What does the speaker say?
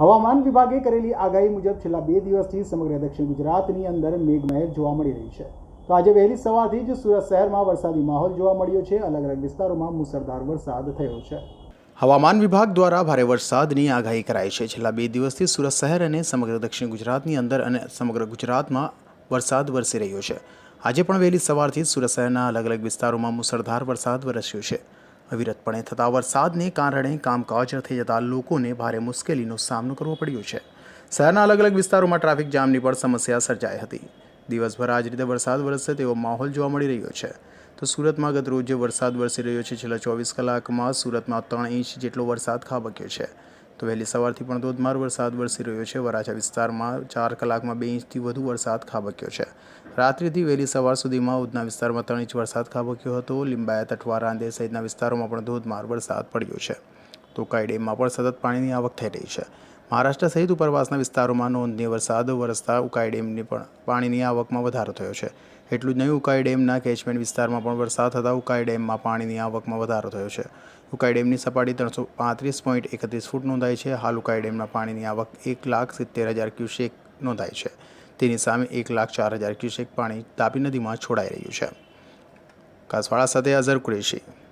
હવામાન વિભાગે કરેલી આગાહી મુજબ છેલ્લા બે દિવસથી સમગ્ર દક્ષિણ ગુજરાતની અંદર મેઘમહેર જોવા મળી રહી છે. તો આજે વહેલી સવારથી જ સુરત શહેરમાં વરસાદી માહોલ જોવા મળ્યો છે. અલગ અલગ વિસ્તારોમાં મુસળધાર વરસાદ થયો છે. હવામાન વિભાગ દ્વારા ભારે વરસાદની આગાહી કરાઈ છે. છેલ્લા બે દિવસથી સુરત શહેર અને સમગ્ર દક્ષિણ ગુજરાતની અંદર અને સમગ્ર ગુજરાતમાં વરસાદ વરસી રહ્યો છે. આજે પણ વહેલી સવારથી સુરત શહેરના અલગ અલગ વિસ્તારોમાં મુસળધાર વરસાદ વરસ્યો છે. અવિરતપણે થતા વરસાદને કારણે કામકાજ થઈ જતા લોકોને ભારે મુશ્કેલીનો સામનો કરવો પડ્યો છે. શહેરના અલગ અલગ વિસ્તારોમાં ટ્રાફિક જામની પણ સમસ્યા સર્જાઈ હતી. દિવસભર આ જ રીતે વરસાદ વરસશે તેવો માહોલ જોવા મળી રહ્યો છે. તો સુરતમાં ગત રોજ વરસાદ વરસી રહ્યો છે, છેલ્લા ચોવીસ કલાકમાં સુરતમાં ત્રણ ઇંચ જેટલો વરસાદ ખાબક્યો છે. તો વહેલી સવારથી પણ ધોધમાર વરસાદ વરસી રહ્યો છે. વરાછા વિસ્તારમાં ચાર કલાકમાં બે ઇંચથી વધુ વરસાદ ખાબક્યો છે. રાત્રિથી વહેલી સવાર સુધીમાં ઉધના વિસ્તારમાં ત્રણ ઇંચ વરસાદ ખાબક્યો હતો. લીંબાયા તટવા રાંદેર સહિતના વિસ્તારોમાં પણ ધોધમાર વરસાદ પડ્યો છે. તો કાઈ ડેમમાં પણ સતત પાણીની આવક થઈ રહી છે. મહારાષ્ટ્ર સહિત ઉપરવાસના વિસ્તારોમાં નોંધનીય વરસાદ, વરસતા ઉકાઈ ડેમની પણ પાણીની આવકમાં વધારો થયો છે. એટલું જ નહીં, ઉકાઈ ડેમના કેચમેન્ટ વિસ્તારમાં પણ વરસાદ થતાં ઉકાઈ ડેમમાં પાણીની આવકમાં વધારો થયો છે. ઉકાઈ ડેમની સપાટી ત્રણસો પાંત્રીસ પોઈન્ટ એકત્રીસ ફૂટ નોંધાઈ છે. હાલ ઉકાઈ ડેમના પાણીની આવક એક લાખ સિત્તેર હજાર ક્યુસેક નોંધાઈ છે. તેની સામે એક લાખ ચાર હજાર ક્યુસેક પાણી તાપી નદીમાં છોડાઈ રહ્યું છે. કાસવાળા સાથે અઝર કુરેશી.